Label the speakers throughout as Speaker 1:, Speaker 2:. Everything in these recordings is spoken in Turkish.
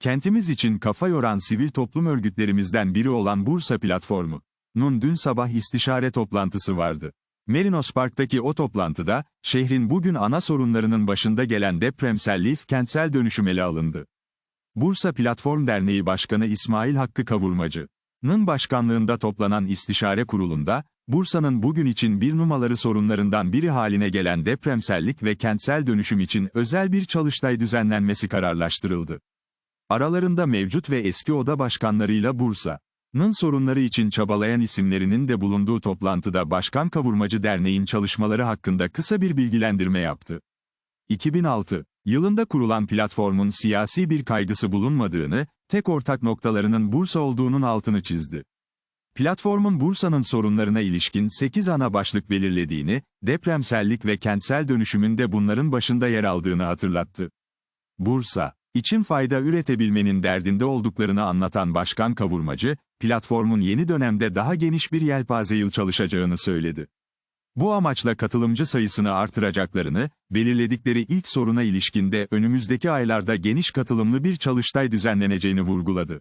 Speaker 1: Kentimiz için kafa yoran sivil toplum örgütlerimizden biri olan Bursa Platformu. Nun dün sabah istişare toplantısı vardı. Merinos Park'taki o toplantıda, şehrin bugün ana sorunlarının başında gelen depremselliği kentsel dönüşüm ele alındı. Bursa Platform Derneği Başkanı İsmail Hakkı Kavurmacı'nın başkanlığında toplanan istişare kurulunda, Bursa'nın bugün için bir numaralı sorunlarından biri haline gelen depremsellik ve kentsel dönüşüm için özel bir çalıştay düzenlenmesi kararlaştırıldı. Aralarında mevcut ve eski oda başkanlarıyla Bursa'nın sorunları için çabalayan isimlerinin de bulunduğu toplantıda Başkan Kavurmacı Derneği'nin çalışmaları hakkında kısa bir bilgilendirme yaptı. 2006 yılında kurulan platformun siyasi bir kaygısı bulunmadığını, tek ortak noktalarının Bursa olduğunun altını çizdi. Platformun Bursa'nın sorunlarına ilişkin 8 ana başlık belirlediğini, depremsellik ve kentsel dönüşümün de bunların başında yer aldığını hatırlattı. Bursa, için fayda üretebilmenin derdinde olduklarını anlatan Başkan Kavurmacı, platformun yeni dönemde daha geniş bir yelpaze yıl çalışacağını söyledi. Bu amaçla katılımcı sayısını artıracaklarını, belirledikleri ilk soruna ilişkinde önümüzdeki aylarda geniş katılımlı bir çalıştay düzenleneceğini vurguladı.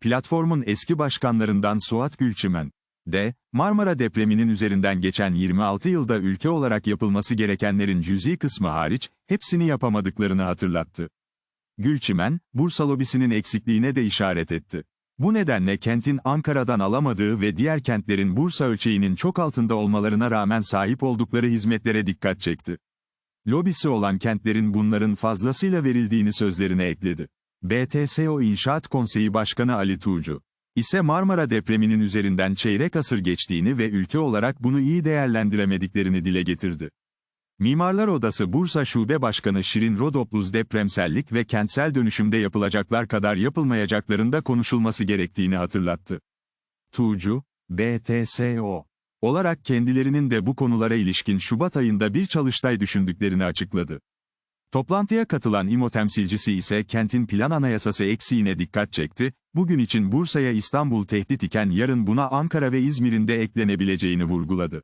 Speaker 1: Platformun eski başkanlarından Suat Gülçimen, de, Marmara depreminin üzerinden geçen 26 yılda ülke olarak yapılması gerekenlerin cüzi kısmı hariç, hepsini yapamadıklarını hatırlattı. Gülçimen, Bursa lobisinin eksikliğine de işaret etti. Bu nedenle kentin Ankara'dan alamadığı ve diğer kentlerin Bursa ölçeğinin çok altında olmalarına rağmen sahip oldukları hizmetlere dikkat çekti. Lobisi olan kentlerin bunların fazlasıyla verildiğini sözlerine ekledi. BTSO İnşaat Konseyi Başkanı Ali Tuğcu ise Marmara depreminin üzerinden çeyrek asır geçtiğini ve ülke olarak bunu iyi değerlendiremediklerini dile getirdi. Mimarlar Odası Bursa Şube Başkanı Şirin Rodopluz depremsellik ve kentsel dönüşümde yapılacaklar kadar yapılmayacaklarında konuşulması gerektiğini hatırlattı. Tuğcu, BTSO olarak kendilerinin de bu konulara ilişkin Şubat ayında bir çalıştay düşündüklerini açıkladı. Toplantıya katılan İMO temsilcisi ise kentin plan anayasası eksiğine dikkat çekti, bugün için Bursa'ya İstanbul tehdit iken yarın buna Ankara ve İzmir'in de eklenebileceğini vurguladı.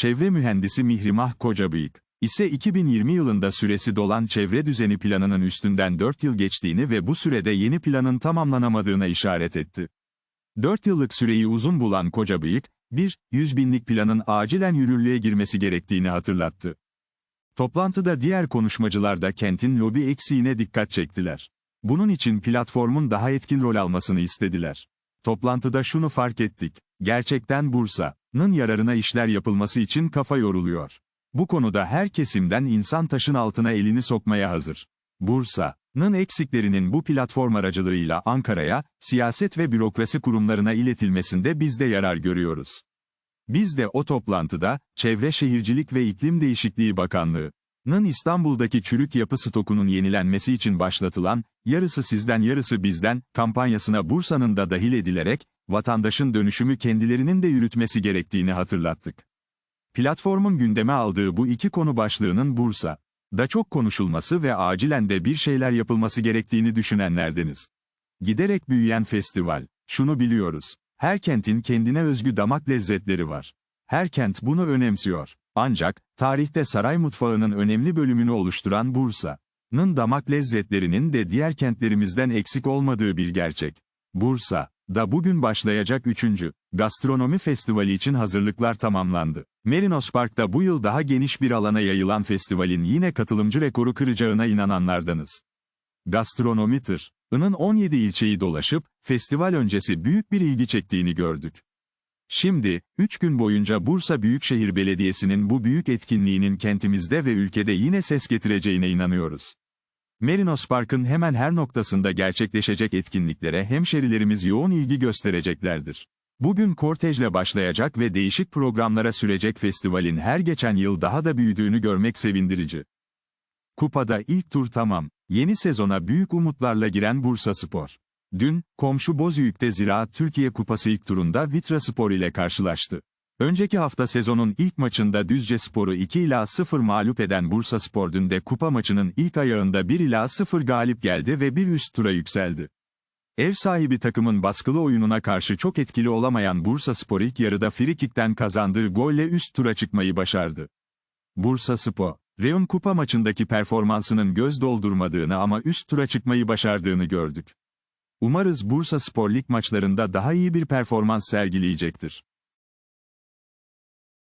Speaker 1: Çevre mühendisi Mihrimah Kocabıyık ise 2020 yılında süresi dolan çevre düzeni planının üstünden 4 yıl geçtiğini ve bu sürede yeni planın tamamlanamadığına işaret etti. 4 yıllık süreyi uzun bulan Kocabıyık, bir, 100 binlik planın acilen yürürlüğe girmesi gerektiğini hatırlattı. Toplantıda diğer konuşmacılar da kentin lobi eksiğine dikkat çektiler. Bunun için platformun daha etkin rol almasını istediler. Toplantıda şunu fark ettik. Gerçekten Bursa'nın yararına işler yapılması için kafa yoruluyor. Bu konuda her kesimden insan taşın altına elini sokmaya hazır. Bursa'nın eksiklerinin bu platform aracılığıyla Ankara'ya, siyaset ve bürokrasi kurumlarına iletilmesinde biz de yarar görüyoruz. Biz de o toplantıda, Çevre Şehircilik ve İklim Değişikliği Bakanlığı'nın İstanbul'daki çürük yapı stokunun yenilenmesi için başlatılan, yarısı sizden yarısı bizden, kampanyasına Bursa'nın da dahil edilerek, vatandaşın dönüşümü kendilerinin de yürütmesi gerektiğini hatırlattık. Platformun gündeme aldığı bu iki konu başlığının Bursa, da çok konuşulması ve acilen de bir şeyler yapılması gerektiğini düşünenlerdeniz. Giderek büyüyen festival, şunu biliyoruz. Her kentin kendine özgü damak lezzetleri var. Her kent bunu önemsiyor. Ancak, tarihte saray mutfağının önemli bölümünü oluşturan Bursa'nın damak lezzetlerinin de diğer kentlerimizden eksik olmadığı bir gerçek. Bursa, da bugün başlayacak 3. Gastronomi Festivali için hazırlıklar tamamlandı. Merinos Park'ta bu yıl daha geniş bir alana yayılan festivalin yine katılımcı rekoru kıracağına inananlardanız. Gastronomi tır. I'nın 17 ilçeyi dolaşıp, festival öncesi büyük bir ilgi çektiğini gördük. Şimdi, 3 gün boyunca Bursa Büyükşehir Belediyesi'nin bu büyük etkinliğinin kentimizde ve ülkede yine ses getireceğine inanıyoruz. Merinos Park'ın hemen her noktasında gerçekleşecek etkinliklere hemşerilerimiz yoğun ilgi göstereceklerdir. Bugün kortejle başlayacak ve değişik programlara sürecek festivalin her geçen yıl daha da büyüdüğünü görmek sevindirici. Kupada ilk tur tamam. Yeni sezona büyük umutlarla giren Bursa Spor. Dün, komşu Bozüyük'te Ziraat Türkiye Kupası ilk turunda Vitra Spor ile karşılaştı. Önceki hafta sezonun ilk maçında Düzce Spor'u 2 ila 0 mağlup eden Bursa Spor dün de kupa maçının ilk ayağında 1 ila 0 galip geldi ve bir üst tura yükseldi. Ev sahibi takımın baskılı oyununa karşı çok etkili olamayan Bursa Spor ilk yarıda frikikten kazandığı golle üst tura çıkmayı başardı. Bursa Spor, Reon Kupa maçındaki performansının göz doldurmadığını ama üst tura çıkmayı başardığını gördük. Umarız Bursa Spor Lig maçlarında daha iyi bir performans sergileyecektir.